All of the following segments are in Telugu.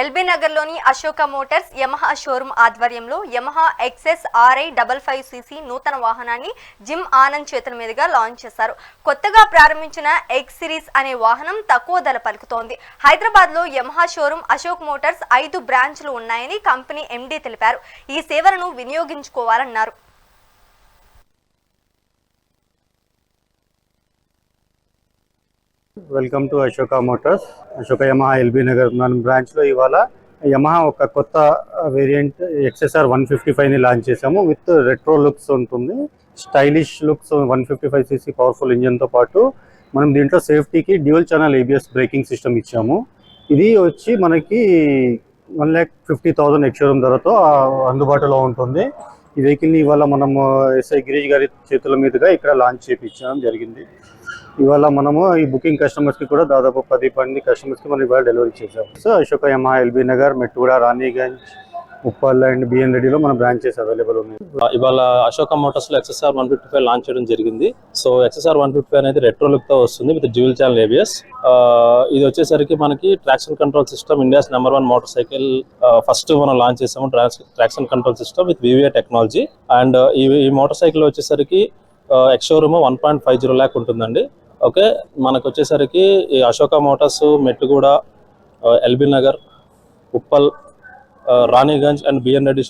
ఎల్బీ నగర్లోని అశోక మోటార్స్ యమహా షోరూమ్ ఆధ్వర్యంలో Yamaha XS RI double five CC నూతన వాహనాన్ని జిమ్ ఆనంద్ చేతుల మీదుగా లాంచ్ చేశారు. కొత్తగా ప్రారంభించిన ఎక్స్ సిరీస్ అనే వాహనం తక్కువ ధర పలుకుతోంది. హైదరాబాద్లో యమహా షోరూమ్ అశోక్ మోటార్స్ ఐదు బ్రాంచ్లు ఉన్నాయని కంపెనీ ఎండీ తెలిపారు. ఈ సేవలను వినియోగించుకోవాలన్నారు. Welcome to Ashoka Motors Ashoka Yamaha LB Nagar మన బ్రాంచ్లో ఇవాళ యమహా ఒక కొత్త వేరియంట్ ఎక్స్ఎస్ఆర్ వన్ ఫిఫ్టీ ఫైవ్ని లాంచ్ చేసాము విత్ రెట్రో లుక్స్ ఉంటుంది. Stylish looks one fifty five CC powerful ఇంజన్తో పాటు మనం దీంట్లో సేఫ్టీకి dual channel ABS braking system ఇచ్చాము. ఇది వచ్చి మనకి one lakh fifty thousand ex showroom ధరతో అందుబాటులో ఉంటుంది. ఈ వెహికల్ని ఇవాళ మనము ఎస్ఐ గిరీష్ గారి చేతుల మీదుగా ఇక్కడ లాంచ్ చేయించడం జరిగింది. ఇవాళ మనము ఈ బుకింగ్ కస్టమర్స్కి కూడా దాదాపు పది పన్నెండు కస్టమర్స్కి మనం ఇవాళ డెలివరీ చేసాం so Ashoka Yamaha LB Nagar Mettuguda Ranigunj Uppal and BN రెడ్డిలో మన బ్రాంచెస్ అవైలబుల్ ఉన్నాయి. ఇవాళ Ashoka మోటార్స్లో XSR one fifty five launch చేయడం జరిగింది. So XSR one fifty five అనేది రెట్రో లుక్తో వస్తుంది విత్ డ్యూల్ ఛానల్ ఏబిఎస్ ఇది వచ్చేసరికి మనకి traction control system India's number one motorcycle first మనం లాంచ్ చేసాము. Traction control system with VVA technology and ఈ ఈ మోటార్ సైకిల్ వచ్చేసరికి ex showroom one point five zero lakh ఉంటుందండి. ఓకే మనకు వచ్చేసరికి ఈ Ashoka Motors Mettuguda LB Nagar Uppal Ranigunj and BN Reddy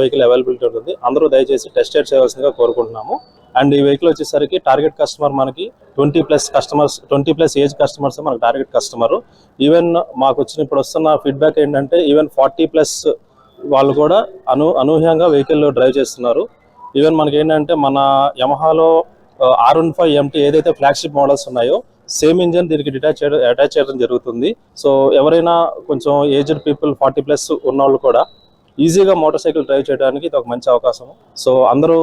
vehicle availability ఉంటుంది. అందరూ దయచేసి టెస్ట్ రైడ్ చేయవలసిందిగా కోరుకుంటున్నాము. అండ్ ఈ వెహికల్ వచ్చేసరికి టార్గెట్ కస్టమర్ మనకి twenty plus customers twenty plus age customers మనకి టార్గెట్ కస్టమర్ ఈవెన్ మాకు వచ్చిన ఇప్పుడు వస్తున్న ఫీడ్బ్యాక్ ఏంటంటే ఈవెన్ ఫార్టీ ప్లస్ వాళ్ళు కూడా అను అనూహ్యంగా వెహికల్ డ్రైవ్ చేస్తున్నారు. ఈవెన్ మనకి ఏంటంటే మన యమహాలో ఆర్ వన్ ఫైవ్ ఎంటీ ఏదైతే ఫ్లాగ్షిప్ మోడల్స్ ఉన్నాయో సేమ్ ఇంజన్ దీనికి డిటాచ్ చేయడం అటాచ్ చేయడం జరుగుతుంది. సో ఎవరైనా కొంచెం ఏజ్డ్ పీపుల్ ఫార్టీ ప్లస్ ఉన్న వాళ్ళు కూడా ఈజీగా మోటార్ సైకిల్ డ్రైవ్ చేయడానికి ఇది ఒక మంచి అవకాశం. సో అందరూ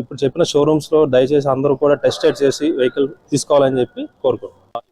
ఇప్పుడు చెప్పిన షోరూమ్స్లో దయచేసి అందరూ కూడా టెస్ట్ చేసి వెహికల్ తీసుకోవాలని చెప్పి కోరుకుంటున్నాను